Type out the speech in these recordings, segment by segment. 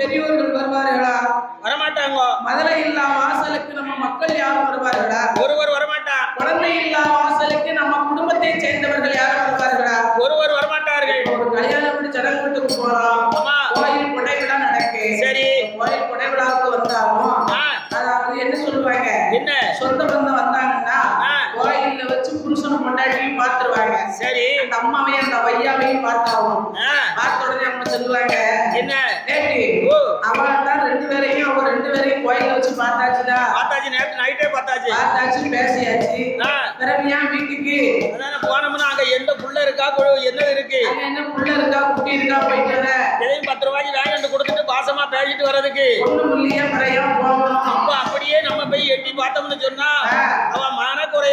பெரியோர்கள் வருவார்களா? வரமாட்டாங்க. மதுரை இல்லா வாசலுக்கு நம்ம மக்கள் யாரும் வருவார்களா? ஒருவர் வரமாட்டான் குழந்தை இல்லா வாசலுக்கு நம்ம குடும்பத்தை சேர்ந்தவர்கள் யாரும் வருவார்களா? ஒருவர் வரமாட்டார்கள். ஒரு கல்யாண வீடு சடங்கு வீட்டுக்கு போறோம். கோயில் கொடை விழா நடக்கு. சரி. கோயில் கொடை விழாவுக்கு வந்தாலும். அதாவது என்ன சொல்லுவாங்க? என்ன? சொந்த பந்தம் பொண்டாட்டியும் பார்த்துருவாங்க. சரி. அந்த அம்மாவையும் அந்த வையாவையும் பார்த்தாகும் ஆ, பார்த்த உடனே அவங்க சொல்லுவாங்க என்ன? ஓ. அவன் தான் ரெண்டு பேரையும் அவ ரெண்டு பேரையும் கோயில்ல வச்சு பார்த்தாச்சுடா. பார்த்தாச்சு நேற்று நைட்டே பார்த்தாச்சு. பார்த்தாச்சு பேசியாச்சு. பிறகு ஏன் வீட்டுக்கு? அதானே போனோம்னா அங்க எந்த புள்ள இருக்கா என்ன இருக்கு? என்ன புள்ள இருக்கா குட்டி இருக்கா போயிட்டு வர. எதையும் பத்து ரூபாய்க்கு வாங்கிட்டு கொடுத்துட்டு பாசமா பேசிட்டு வர்றதுக்கு. ஒண்ணு இல்லையா பிறையா போகணும்? அப்ப அப்படியே நம்ம போய் எட்டி பார்த்தோம்னு சொன்னா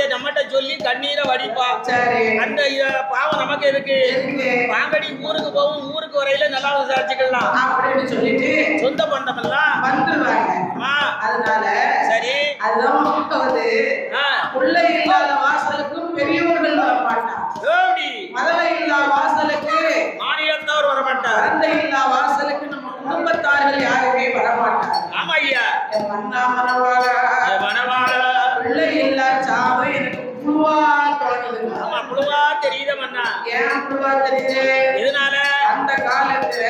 நம்மகிட்ட சொல்லி கண்ணீரை வடிப்பா. அந்த பாவம் நமக்கு எதுக்கு? வாங்கடி ஊருக்கு போவோம் ஊருக்கு வரையில நல்லா விசாரிச்சுக்கலாம். அப்படின்னு சொல்லிட்டு சொந்த பந்தம் எல்லாம் வந்துருவாங்க அதனால சரி. அதுதான் வந்து பிள்ளை இல்லாத வாசலுக்கும் பெரியவர்கள் வர எப்படி மதவை இல்லா வாசலுக்கு மாநிலத்தவர் வரமாட்டார் குழந்தை இல்லா வாசலுக்கு குடும்பத்தார்கள் யாருமே வர மாட்டாங்க ஆமா ஐயா. மன்னா மனவாள மனவாள பிள்ளை இல்லா சாவு எனக்கு புழுவா தோணுதுங்க ஆமா புழுவா தெரியுத மண்ணா ஏன் புழுவா தெரியுது? இதனால அந்த காலத்துல.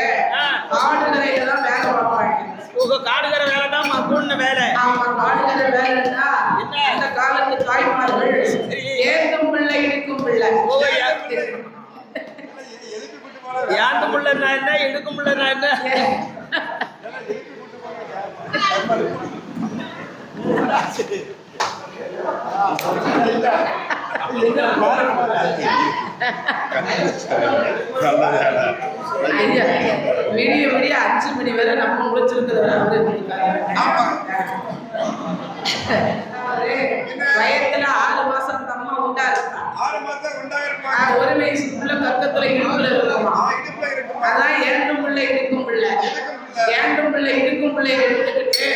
காடுகரையில தான் வேலை பார்ப்பாங்க. உங்க காடுகிற வேலை தான் மக்குன்னு வேலை. ஆமா காடுகரை வேலைன்னா என்ன? அந்த காலத்து தாய்மார்கள் சரி. ஏந்தும் பிள்ளை இருக்கும் பிள்ளை ஓ, ஏ- யாத்து முள்ளனா என்ன எடுக்கும் முள்ளனா என்ன? விடிய விடிய அஞ்சு மணி வரை நம்ம. அவரு வயத்துல ஆறு மாசம் அம்மா உண்டா இருக்கா ஆறு மாசம் உண்டா ஒரு வயசுக்குள்ள கக்கத்துல இடுப்புல அதான் ஏண்டும் பிள்ளை இடுக்கும் பிள்ளை. ஏண்டும் பிள்ளை இடுக்கும் பிள்ளை எடுத்துக்கிட்டு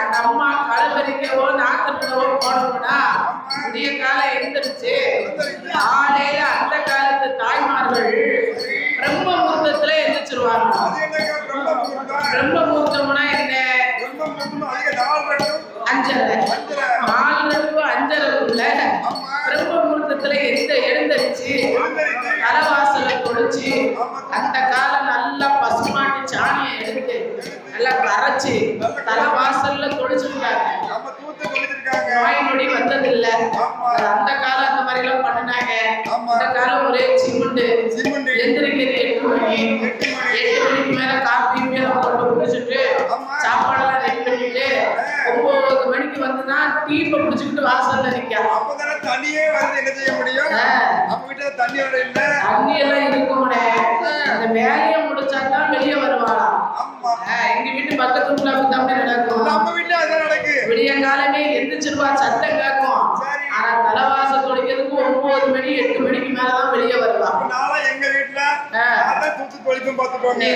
அந்த அம்மா களை பறிக்கவோ நாத்து நடவோ போனோம்னா விடிய காலம் எழுந்திருச்சு காலையில அந்த காலத்து தாய்மார்கள் பிரம்ம முகூர்த்தத்துல எந்திரிச்சிருவாங்க. பிரம்ம முகூர்த்தம் பிரம்ம முகூர்த்தம்னா என்ன? அஞ்சரை. அஞ்சரை. நாலு டு அஞ்சரைக்குள்ள பிரம்ம முகூர்த்தத்துல எந்த எழுந்தரிச்சு எழுந்தரிச்சு. தலைவாசல அந்த காலம் நல்லா பசுமாட்டு சாணியை எடுத்து நல்லா கரைச்சு தலைவாசல்ல தொழிச்சிருக்காங்க நொடி வந்ததில்ல. ஆமா. அந்த காலம் அந்த மாதிரி எல்லாம் பண்ணினாங்க. இந்த காலம் ஒரே சிமெண்ட் சிமெண்ட். எந்திரிக்கிறது எட்டு மணி எட்டு மணி. எட்டு மணிக்கு மேல காப்பி மேல போட்டு குடிச்சிட்டு. சாப்பாடெல்லாம் ரெடி பண்ணிட்டு ஒன்பது மணிக்கு வந்துதான் டீப்பை பிடிச்சிக்கிட்டு வாசல்ல நிக்க. அப்பதானே தண்ணியே வருது என்ன செய்ய முடியும். நம்ம வீட்டுல தண்ணி வர இல்ல. தண்ணி எல்லாம் இருக்கும்னே அந்த வேலையை முடிச்சாதான் வெளியே வருவாளாம். எங்க வீட்டு பக்கத்துல அப்படி நடக்கும் நம்ம வீட்டுல அதான் நடக்கு விடிய காலமே எந்திரிச்சிருவா சத்தம் கேட்கும். ஆனா தலைவாச தொலைக்கிறதுக்கு ஒன்பது மணி எட்டு மணிக்கு மேலதான் வெளியே வருவா. அப்ப நாளா எங்க வீட்டுல. அதான் தூத்து தொழிக்கும் பாத்துக்கோங்க.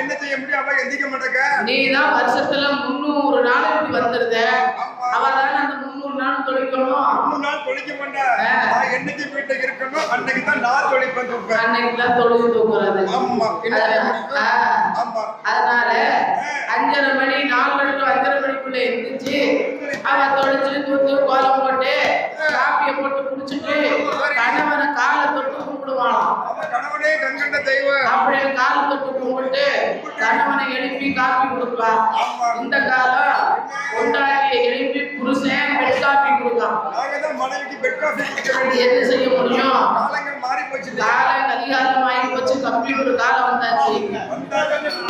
என்ன செய்ய முடியும்? அவ எந்திக்க மாட்டேங்க. நீதான் வருஷத்துல முந்நூறு நாள் இப்படி வந்துருத. ஆமா. அவதானே அந்த முந்நூறு நாள் தொலைக்கணும்? மூணு நாள் தொழிக்க மாட்டேன். நான் என்னைக்கு இருக்கணும் அன்னைக்கு தான் நான் தொழிப்பேன் தூப்பேன் அன்னைக்கு தான் தொழுது தூக்குறது ஆமா. ஆமா. அதனால அஞ்சரை மணி நாலு டு அஞ்சரை மணிக்குள்ள எந்திரிச்சு அவ தொலைச்சு தூத்து கோலம் போட்டு காப்பியை போட்டு குடிச்சிட்டு கணவனை காலை தொட்டு கும்பிடுவாளாம். அவ கணவனே கண்கண்ட தெய்வம். அப்படியே காலை தொட்டு கும்பிட்டு கணவனை எழுப்பி காப்பி கொடுப்பா. இந்த காலம் கொண்டாடிய எழுப்பி கொடுக்கான் நாங்க தான் மனைவிக்கு பெட் காஃபி குடிக்க இது வேண்டிய என்ன செய்ய முடியும்? காலங்கள் மாறி போச்சு காலம் கலிகாலம் ஆகி போச்சு கம்ப்யூட்டர் காலம் வந்தாச்சு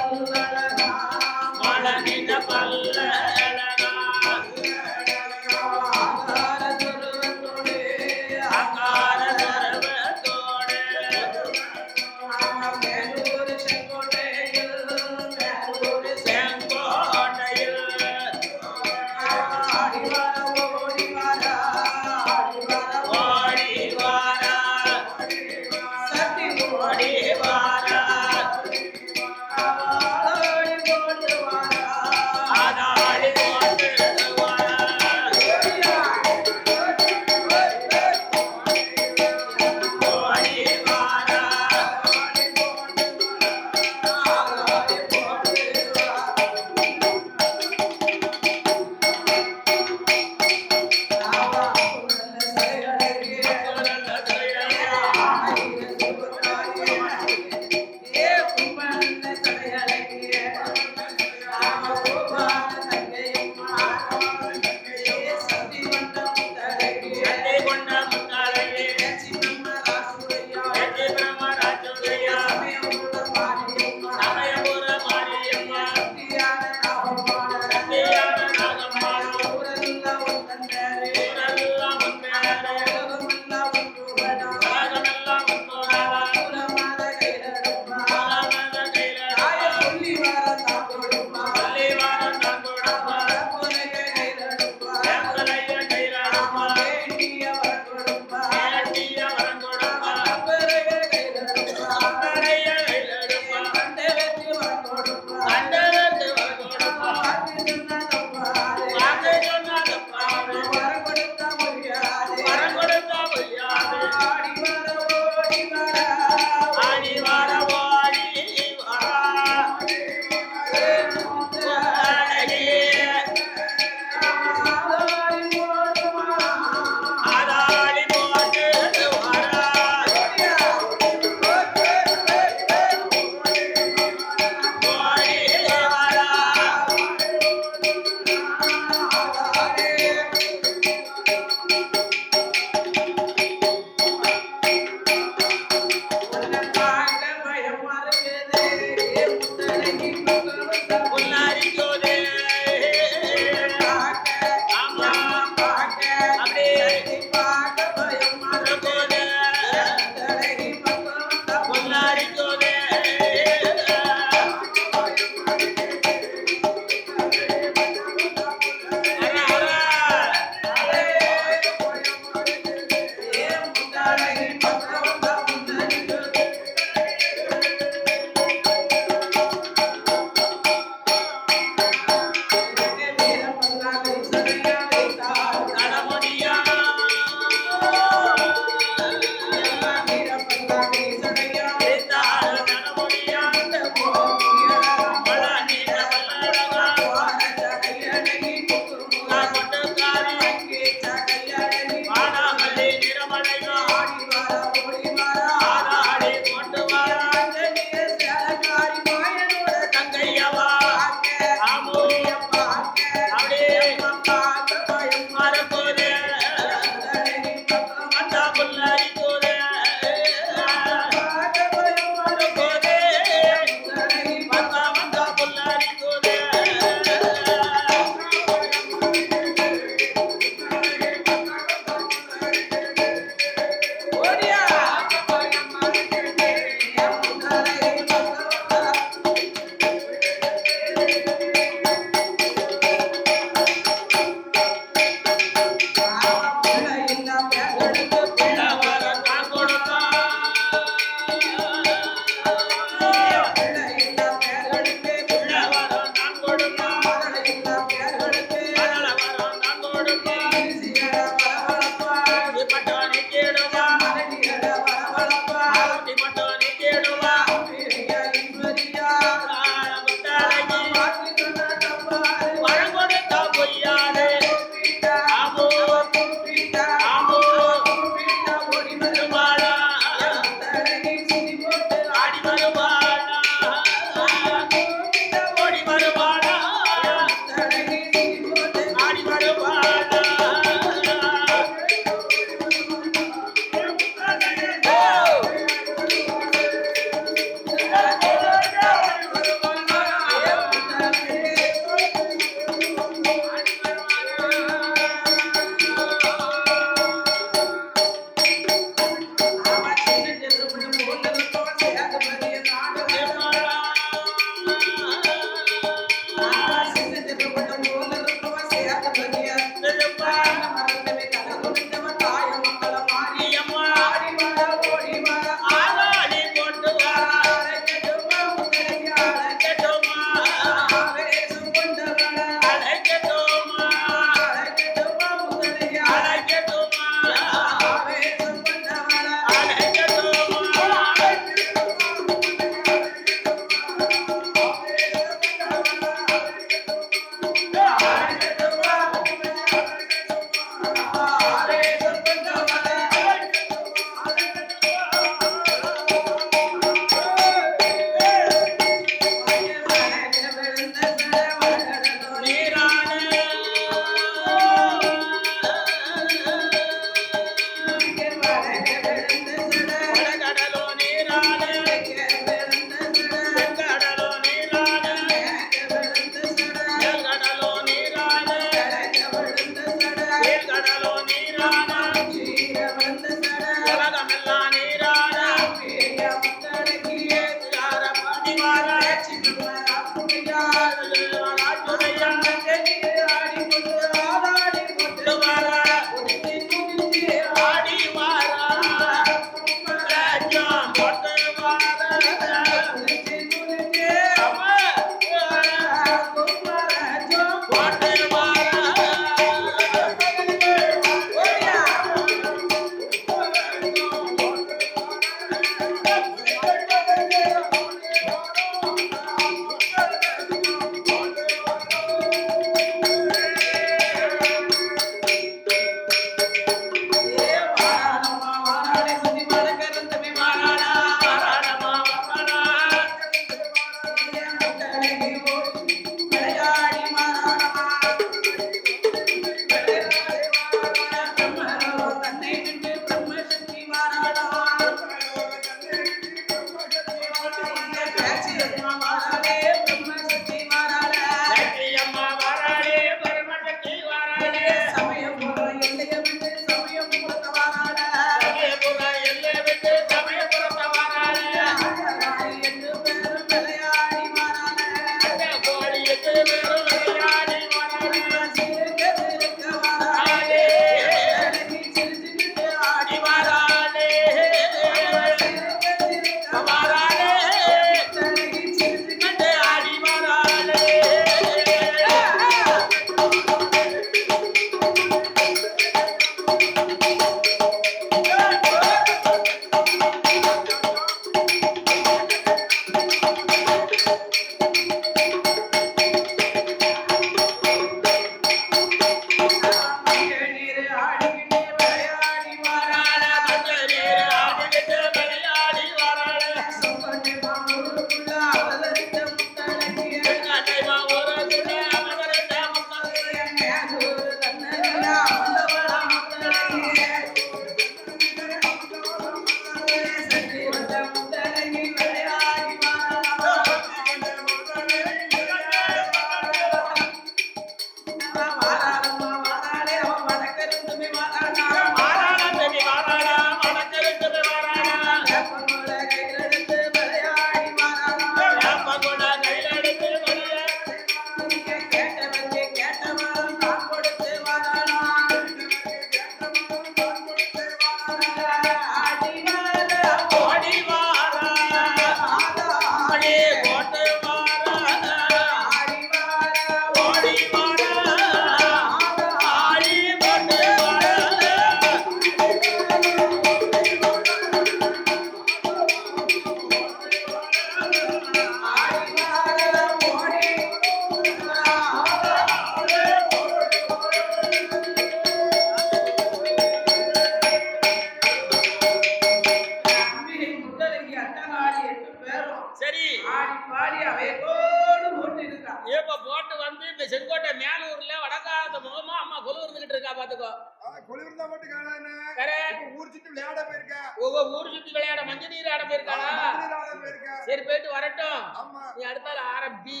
சரி போயிட்டு வரட்டும். ஆமா. நீ அடுத்தால ஆரம்பி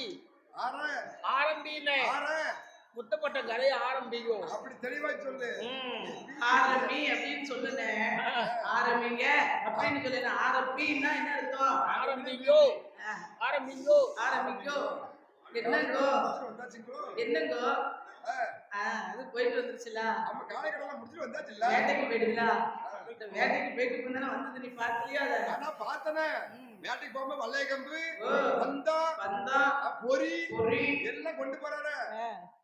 ஆரம்பின்னு முத்தப்பட்ட கதையை ஆரம்பிக்கும். அப்படி தெளிவா சொல்லு. ஆரம்பி அப்படின்னு சொல்லுனேன் ஆரம்பிங்க அப்படின்னு சொல்லுனேன் ஆரம்பின்னா என்ன அர்த்தம்? ஆரம்பிங்கோ ஆரம்பிங்கோ ஆரம்பிக்கோ என்னங்கோ? என்னங்கோ? அது போயிட்டு வந்துருச்சுல. நம்ம காலை கடலாம் முடிச்சுட்டு வந்தாச்சுல்ல. வேட்டைக்கு போயிடுங்களா இந்த வேட்டைக்கு போயிட்டு இருந்தானே வந்தது நீ பார்க்கலையா ஆனா பார்த்தனே. வேட்டைக்கு போகும்போது வல்லைய கம்பு. வந்தா வந்தா பொறி பொறி. எல்லாம் கொண்டு போறாரு.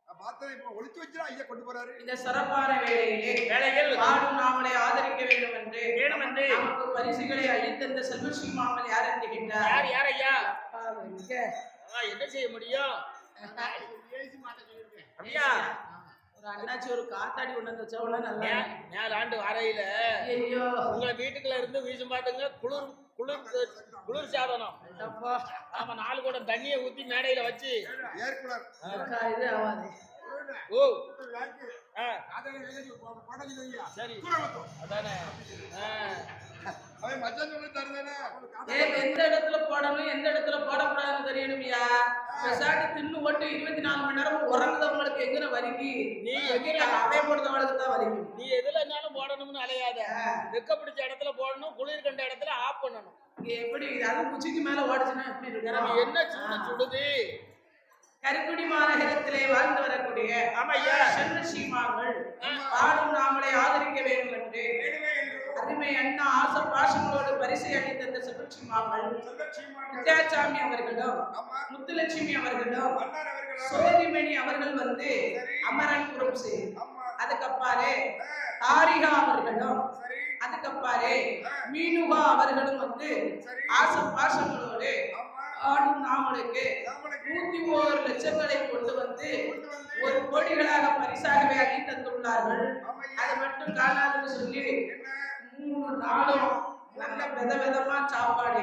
நான் பார்த்தேன் இப்ப ஒளிச்சு வச்சுடா ஐயா கொண்டு போறாரு. இந்த சிறப்பான வேலையில் பாடும் நாமளை ஆதரிக்க வேண்டும் என்று வேணும் என்று. நமக்கு பரிசுகளை அளித்தந்த செல்வஸ்ரீ மாமல் யார் என்கின்றார்? யார் யார் ஐயா. ஆ, என்ன செய்ய முடியும்? ஐயா ஒரு அண்ணாச்சி ஒரு காத்தாடி கொண்டு வந்து வச்சவன நல்லா மே- மேல் ஆண்டு வரையில ஐயோ. உங்களை வீட்டுக்குள்ள இருந்து வீச மாட்டுங்க குளிர் குளிர் குளிர் சாதனம். அப்பா ஆமா நாலு குடம் தண்ணியை ஊத்தி மேடையில வச்சு. இது ஆகாது ஓ. ஆ, சரி. அதானே. ஆ, அவன் மச்சான் சொல்லி தருதானே? எந்த இடத்துல போடணும் எந்த இடத்துல போடக்கூடாதுன்னு தெரியணும்யா? பெசாட்டு தின்னு ஓட்டு இருபத்தி நாலு மணி நேரம் உறங்குதவங்களுக்கு எங்கன வலிக்கு? நீ எங்க அவைய போடுறவங்களுக்கு தான் வலிக்கும் நீ எதுல இருந்தாலும் போடணும்னு அலையாத. வெக்க பிடிச்ச இடத்துல போடணும் குளிர் கண்ட இடத்துல ஆஃப் பண்ணணும். எப்படி அது குச்சிக்கு மேல ஓடுச்சுன்னா எப்படி என்ன சூடு சுடுது? கருக்குடி மாநகரத்திலே வாழ்ந்து வரக்கூடிய ஆமையா. செல்வ சீமான்கள் பாடும் நாமளை ஆதரிக்க வேண்டும் என்று வேணுமே என்று அருமை அண்ணா ஆச பாசங்களோடு பரிசை அளித்த செல்லச்சீமான்கள் வித்யாசாமி அவர்களும் முத்துலட்சுமி அவர்களும் சோதிமணி அவர்கள் வந்து ஆமா. அதுக்கப்பாலே ஆ, தாரிகா அவர்களும் சரி. அதுக்கப்பாலே மீனுகா அவர்களும் வந்து ஆச பாசங்களோடு ஆமா. ஆடும் நாமளுக்கு நூத்தி ஓரு லட்சங்களை கொண்டு வந்து ஒரு கோடிகளாக பரிசாகவே அள்ளி தந்துள்ளார்கள். அது மட்டும் காணாதுன்னு சொல்லி மூணு நாளும் நல்ல வித விதமா சாப்பாடு.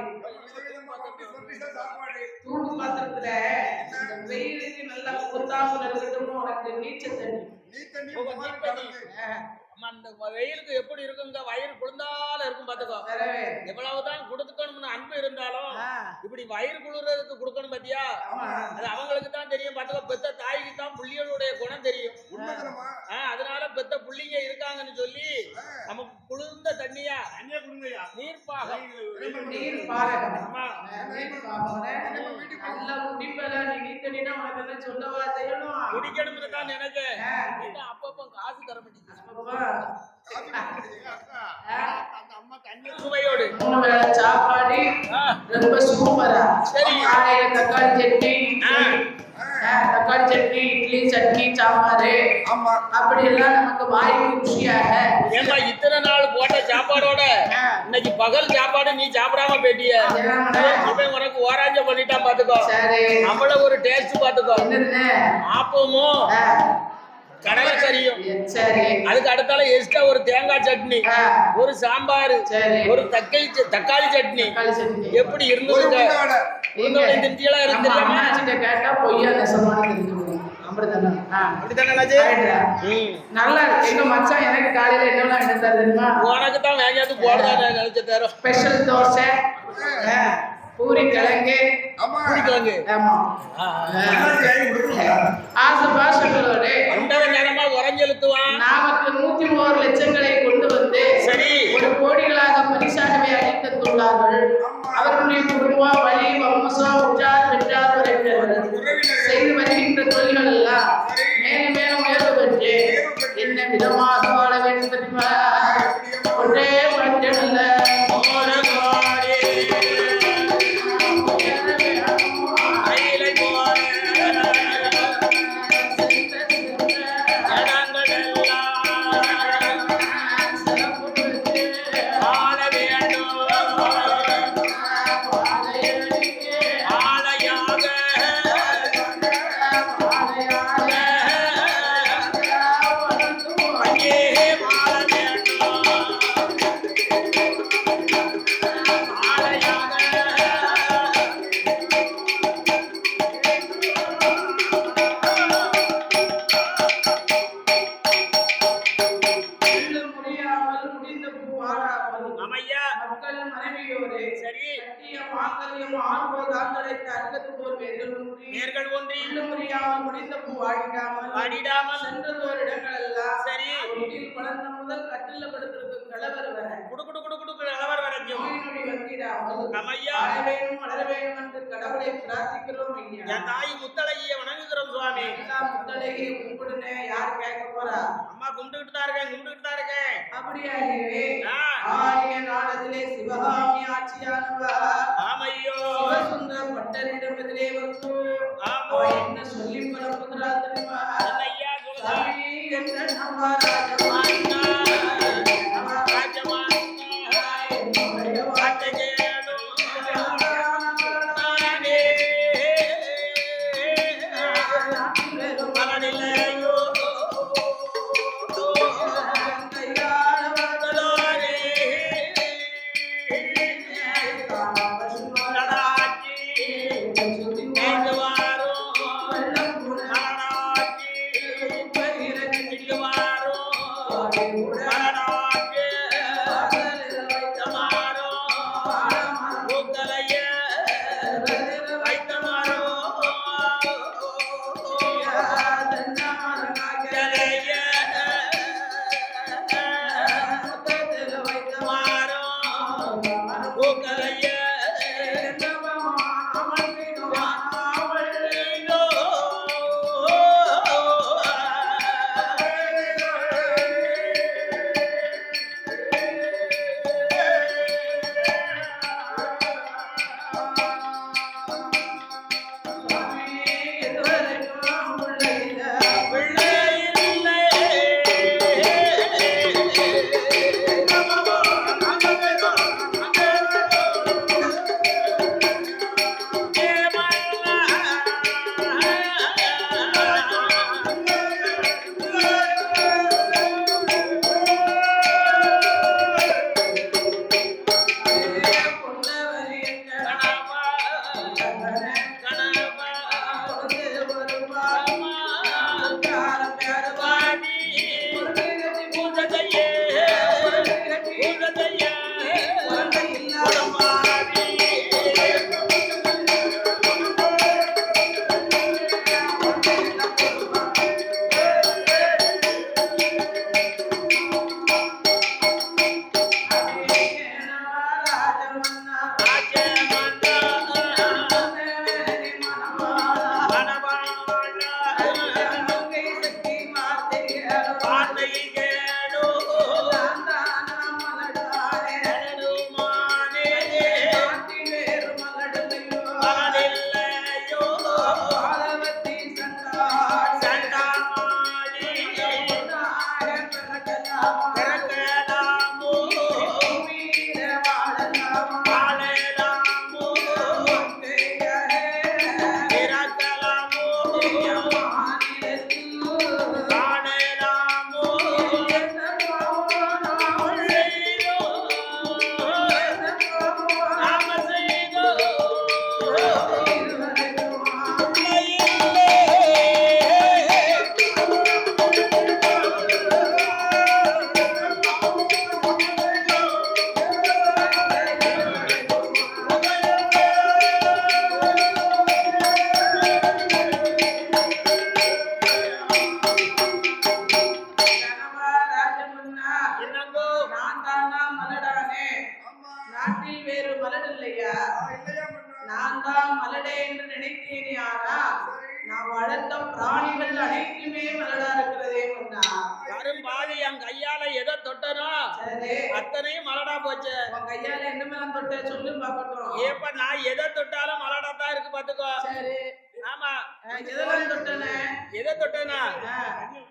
தூடு பாத்திரத்துல வெயிலுக்கு நல்லா கொத்தாமல் இருக்கட்டும் உனக்கு நீச்சல் தண்ணி. அந்த வெயிலுக்கு எப்படி இருக்குங்க? வயிறு குளிர்ந்தால இருக்கும் பாத்துக்கோ. எவ்வளவுதான் கொடுக்கணும்னு அன்பு இருந்தாலும் இப்படி வயிறு குளிர்றதுக்கு கொடுக்கணும் பாத்தியா. அது அவங்களுக்கு தான் தெரியும் பாத்துக்கோ. பெத்த தாய்க்கு தான் புள்ளிகளுடைய குணம் தெரியும். அதனால பெத்த புள்ளிங்க இருக்காங்கன்னு சொல்லி நமக்கு குளிர்ந்த தண்ணியா தண்ணியா குடுங்கய்யா நீர்ப்பாகம். நீர் பாரகம். ஆமா. ஆஹ், நீர் பாரகம்னா, நல்லா குடிப்பல நீ நீ தண்ணினா உனக்கு என்ன சொல்லவா செய்யணும் குடிக்கணும்னு தான் நினைச்சேன். அப்பப்போ காசு தர மாட்டேங்குது. சாப்பாடு ரொம்ப சூப்பரா. காலையில தக்காளி சட்னி தக்காளி சட்னி இட்லி சட்னி சாம்பார். ஆமா. அப்படி எல்லாம் நமக்கு வாய்க்கு ருசியாக. ஏன்பா இத்தனை நாள் போட்ட சாப்பாடோட இன்னைக்கு பகல் சாப்பாடு நீ சாப்பிடாம போயிட்டிய? இவன் உனக்கு ஓராஞ்ச பண்ணிட்டான் பாத்துக்கோ. அவ்வளவு ஒரு டேஸ்ட் பாத்துக்கோ. ஆப்பமும் கடலை கறியும் சரி. அதுக்கு அடுத்தால எக்ஸ்ட்ரா ஒரு தேங்காய் சட்னி ஒரு சாம்பார் சரி. ஒரு தக்காளி தக்காளி சட்னி. எப்படி உண்டாட உங்களோட திருப்தியெல்லாம் தெரியுமா? உனக்கு தான் வேங்காத்து போடுறதா நினைச்ச தரோம். ஸ்பெஷல் தோசை. பூரி கிழங்கு ஆமா. கிழங்கு ஆமா? ஆசை பாசங்களோடு ஒன்றரை நேரமா உறஞ்செழுத்துவான் நாமக்கு நூத்தி மூணு லட்சங்களை முடிந்த பூ வாடிடாமல் வாடிடாமல் சென்றதோர் இடங்கள் எல்லாம் சரி குழந்தை முதல் கட்டில படுத்திருக்கும் கிழவர் வர குடு குடு குடு குடு அளவர் வரைக்கும் நோய் நொடி வந்திடாமல் அமையா வாழ வேணும் வளர வேணும் என்று கடவுளை பிரார்த்திக்கிறோம் ஐயா என் தாய் முத்தழகிய வணங்குகிறோம் சுவாமி. எல்லாம் முத்தழகி கும்பிடுனே யார் கேட்க போறா? அம்மா கும்பிட்டுக்கிட்டு தான் இருக்கேன் கும்பிட்டுக்கிட்டு தான் இருக்கேன். அப்படியாகவே. ஆரிய நாடத்திலே சிவகாமி ஆட்சியானவா? ஆமையோ. சிவசுந்தர பட்டரிடமிதிலே வந்து என்ன சொல்லி என்ற எதெல்லாம்